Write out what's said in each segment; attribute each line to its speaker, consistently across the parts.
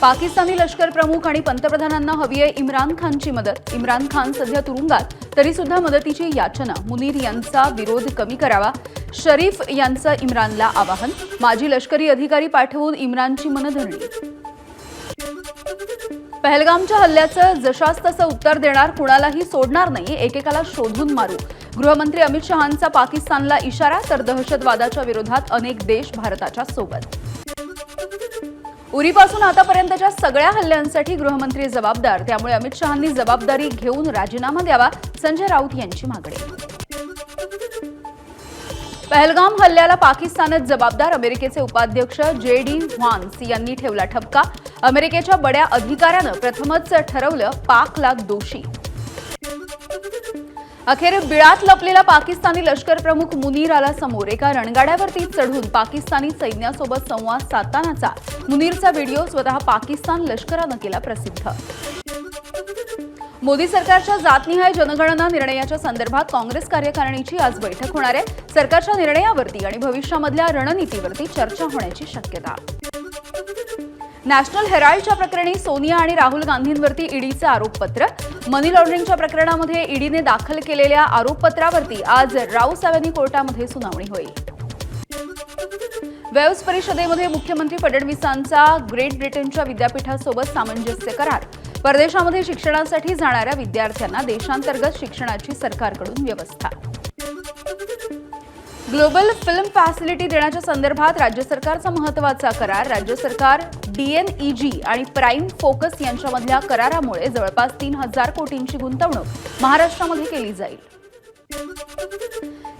Speaker 1: पाकिस्तानी लष्कर प्रमुख आणि पंतप्रधानांना हवी आहे इम्रान खानची मदत. इम्रान खान सध्या तुरुंगात तरी सुद्धा मदतीची याचना. मुनीर यांचा विरोध कमी करावा. शरीफ यांचं इम्रानला आवाहन. माजी लष्करी अधिकारी पाठवून इम्रानची मनधरणी. पहलगामच्या हल्ल्याचं जशास तसं उत्तर देणार कुणालाही सोडणार नाही एकेकाला शोधून मारू. गृहमंत्री अमित शहांचा पाकिस्तानला इशारा तर दहशतवादाच्या विरोधात अनेक देश भारताच्या सोबत. उरीपासून आतापर्यंतच्या सगळ्या हल्ल्यांसाठी गृहमंत्री जबाबदार. त्यामुळे अमित शहांनी जबाबदारी घेऊन राजीनामा द्यावा संजय राऊत यांची मागणी. पहलगाम हल्ल्याला पाकिस्तानच जबाबदार अमेरिकेचे उपाध्यक्ष जे डी व्हान्स यांनी ठेवला ठपका. अमेरिकेच्या बड्या अधिकाऱ्यानं प्रथमच ठरवलं पाकला दोषी. अखेर बिळात लपलेला पाकिस्तानी लष्कर प्रमुख मुनीर आला समोर. एका रणगाड्यावरती चढून पाकिस्तानी सैन्यासोबत संवाद साधतानाचा मुनीरचा व्हिडिओ स्वतः पाकिस्तान लष्करानं केला प्रसिद्ध. मोदी सरकारच्या जातनिहाय जनगणना निर्णयाच्या संदर्भात काँग्रेस कार्यकारिणीची आज बैठक होणार आहे. सरकारच्या निर्णयावरती आणि भविष्यामधल्या रणनीतीवरती चर्चा होण्याची शक्यता. नॅशनल हेराल्डच्या प्रकरणी सोनिया आणि राहुल गांधींवरती ईडीचं आरोपपत्र. मनी लॉन्ड्रिंगच्या प्रकरणामध्ये ईडीने दाखल केलेल्या आरोपपत्रावरती आज राऊत सावेनी कोर्टामध्ये सुनावणी होईल. वेव्स परिषदेमध्ये मुख्यमंत्री फडणवीसांचा ग्रेट ब्रिटनच्या विद्यापीठासोबत सामंजस्य करार. परदेशामध्ये शिक्षणासाठी जाणाऱ्या विद्यार्थ्यांना देशांतर्गत शिक्षणाची सरकारकडून व्यवस्था. ग्लोबल फिल्म फॅसिलिटी देण्याच्या संदर्भात राज्य सरकारचा महत्त्वाचा करार. राज्य सरकार डीएनईजी आणि प्राईम फोकस यांच्यामधल्या करारामुळे जवळपास तीन हजार कोटींची गुंतवणूक महाराष्ट्रामध्ये केली जाईल.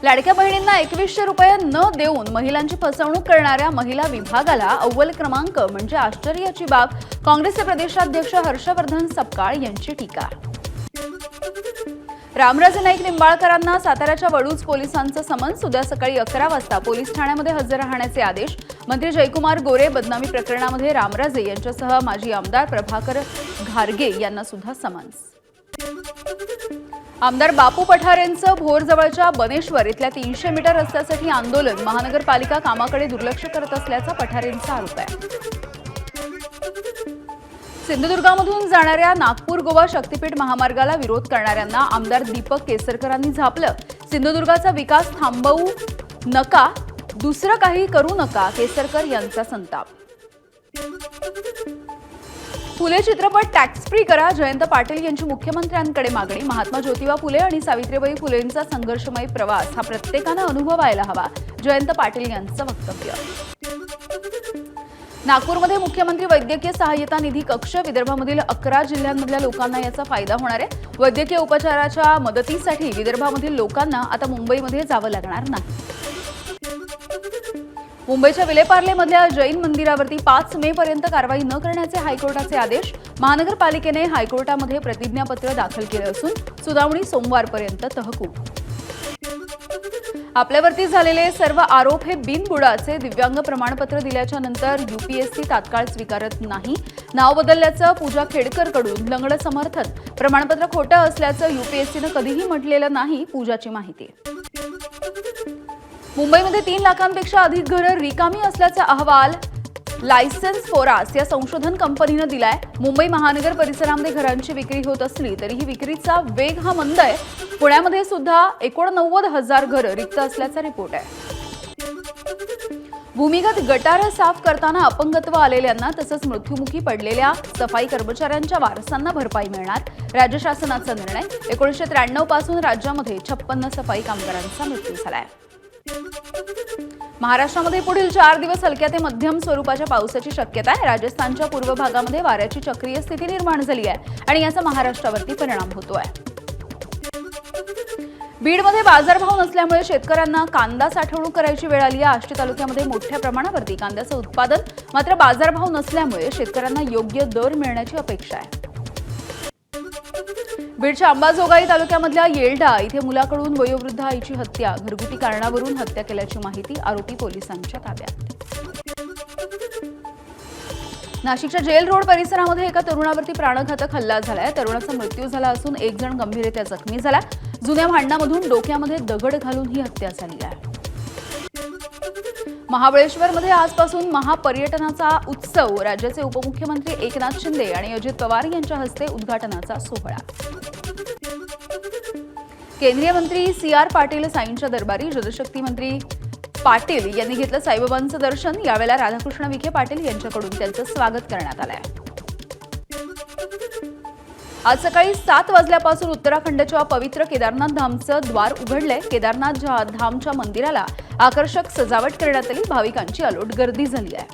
Speaker 1: लाडक्या बहिणींना एकवीसशे रुपये न देऊन महिलांची फसवणूक करणाऱ्या महिला विभागाला अव्वल क्रमांक म्हणजे आश्चर्याची बाब काँग्रेसचे प्रदेशाध्यक्ष हर्षवर्धन सपकाळ यांची टीका. रामराजे नाईक निंबाळकरांना साताऱ्याच्या वडूज पोलिसांचं समन्स उद्या सकाळी अकरा वाजता पोलीस ठाण्यामध्ये हजर राहण्याचे आदेश. मंत्री जयकुमार गोरे बदनामी प्रकरणामध्ये रामराजे यांच्यासह माजी आमदार प्रभाकर घारगे यांना सुद्धा समन्स. आमदार बापू पठारेंचं भोरजवळच्या बनेश्वर इथल्या तीनशे मीटर रस्त्यासाठी आंदोलन महानगरपालिका कामाकडे दुर्लक्ष करत असल्याचा पठारेंचा आरोप आहे. सिंधुदुर्गामधून जाणाऱ्या नागपूर गोवा शक्तीपीठ महामार्गाला विरोध करणाऱ्यांना आमदार दीपक केसरकरांनी झापलं. सिंधुदुर्गाचा विकास थांबवू नका दुसरं काही करू नका केसरकर यांचा संताप. फुले चित्रपट टॅक्स फ्री करा जयंत पाटील यांची मुख्यमंत्र्यांकडे मागणी महात्मा ज्योतिबा फुले आणि सावित्रीबाई फुलेंचा संघर्षमय प्रवास हा प्रत्येकानं अनुभवायला हवा जयंत पाटील यांचं वक्तव्य. नागपूरमध्ये मुख्यमंत्री वैद्यकीय सहाय्यता निधी कक्ष विदर्भामधील अकरा जिल्ह्यांमधल्या लोकांना याचा फायदा होणार आहे. वैद्यकीय उपचाराच्या मदतीसाठी विदर्भामधील लोकांना आता मुंबईमध्ये जावं लागणार नाही. मुंबईच्या विलेपार्लेमधल्या जैन मंदिरावरती पाच मे पर्यंत कारवाई न करण्याचे हायकोर्टाचे आदेश महानगरपालिकेने हायकोर्टामध्ये प्रतिज्ञापत्र दाखल केलं असून सुनावणी सोमवारपर्यंत तहकूब. आपल्यावरती झालेले सर्व आरोप हे बिनबुडाचे. दिव्यांग प्रमाणपत्र दिल्याच्या नंतर युपीएससी तात्काळ स्वीकारत नाही. नाव बदलल्याचं पूजा खेडकरकडून लंगड समर्थन. प्रमाणपत्र खोटं असल्याचं युपीएससीनं कधीही म्हटलेलं नाही पूजाची माहिती. मुंबईमध्ये तीन लाखांपेक्षा अधिक घरं रिकामी असल्याचा अहवाल लायसन्स फोरास या संशोधन कंपनीनं दिलाय. मुंबई महानगर परिसरामध्ये घरांची विक्री होत असली तरीही विक्रीचा वेग हा मंद आहे. पुण्यामध्ये सुद्धा एकोणनव्वद हजार घरं रिक्त असल्याचा रिपोर्ट आहे. भूमिगत गटारं साफ करताना अपंगत्व आलेल्यांना तसंच मृत्युमुखी पडलेल्या सफाई कर्मचाऱ्यांच्या वारसांना भरपाई मिळणार राज्य शासनाचा निर्णय. एकोणीसशे त्र्याण्णवपासून राज्यामध्ये छप्पन्न सफाई कामगारांचा मृत्यू झालाय. महाराष्ट्रामध्ये पुढील चार दिवस हलक्या ते मध्यम स्वरूपाच्या पावसाची शक्यता आहे. राजस्थानच्या पूर्व भागामध्ये वाऱ्याची चक्रीय स्थिती निर्माण झाली आहे आणि याचा महाराष्ट्रावरती परिणाम होतो आहे बीडमध्ये बाजारभाव नसल्यामुळे शेतकऱ्यांना कांदा साठवणूक करायची वेळ आली आहे. आष्टी तालुक्यामध्ये मोठ्या प्रमाणावरती कांद्याचं उत्पादन मात्र बाजारभाव नसल्यामुळे शेतकऱ्यांना योग्य दर मिळण्याची अपेक्षा आहे. बीडच्या अंबाजोगाई तालुक्यामधल्या येलडा इथे मुलाकडून वयोवृद्ध आईची हत्या. घरगुती कारणावरून हत्या केल्याची माहिती आरोपी पोलिसांच्या ताब्यात. नाशिकच्या जेल रोड परिसरामध्ये एका तरुणावरती प्राणघातक हल्ला झालाय. तरुणाचा मृत्यू झाला असून एक जण गंभीररित्या जखमी झाला. जुन्या भांडणामधून डोक्यामध्ये दगड घालून ही हत्या झाली आहे. महाबळेश्वरमध्ये आजपासून महापर्यटनाचा उत्सव. राज्याचे उपमुख्यमंत्री एकनाथ शिंदे आणि अजित पवार यांच्या हस्ते उद्घाटनाचा सोहळा. केंद्रीय मंत्री सी आर पाटील साईंच्या दरबारी जलशक्ती मंत्री पाटील यांनी घेतलं साईबाबांचं दर्शन. यावेळेला राधाकृष्ण विखे पाटील यांच्याकडून त्यांचं स्वागत करण्यात आलं आहे आज सकाळी सात वाजल्यापासून उत्तराखंडच्या पवित्र केदारनाथ धामचं द्वार उघडलंय. केदारनाथ धामच्या मंदिराला आकर्षक सजावट करण्यात आली. भाविकांची अलोट गर्दी झाली आहे.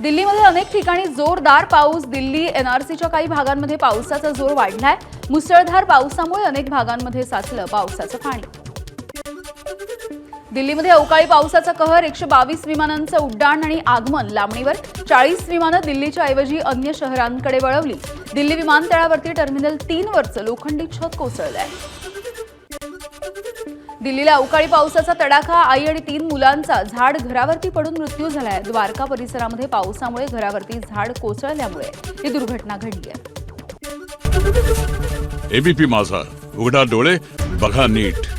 Speaker 1: दिल्लीमध्ये अनेक ठिकाणी जोरदार पाऊस. दिल्ली एनआरसीच्या काही भागांमध्ये पावसाचा जोर वाढलाय. मुसळधार पावसामुळे अनेक भागांमध्ये साचलं पावसाचं पाणी. दिल्लीमध्ये अवकाळी पावसाचा कहर. एकशे बावीस विमानांचं उड्डाण आणि आगमन लांबणीवर. चाळीस विमानं दिल्लीच्या ऐवजी अन्य शहरांकडे वळवली. दिल्ली विमानतळावरती टर्मिनल तीन वरचं लोखंडी छत कोसळलंय. दिल्लीला अवकाळी पावसाचा तडाखा आई आणि तीन मुलांचा झाड घरावरती पडून मृत्यू झालाय. द्वारका परिसरामध्ये पावसामुळे घरावरती झाड कोसळल्यामुळे ही दुर्घटना घडली आहे.
Speaker 2: एबीपी माझा. उघडा डोळे बघा नीट.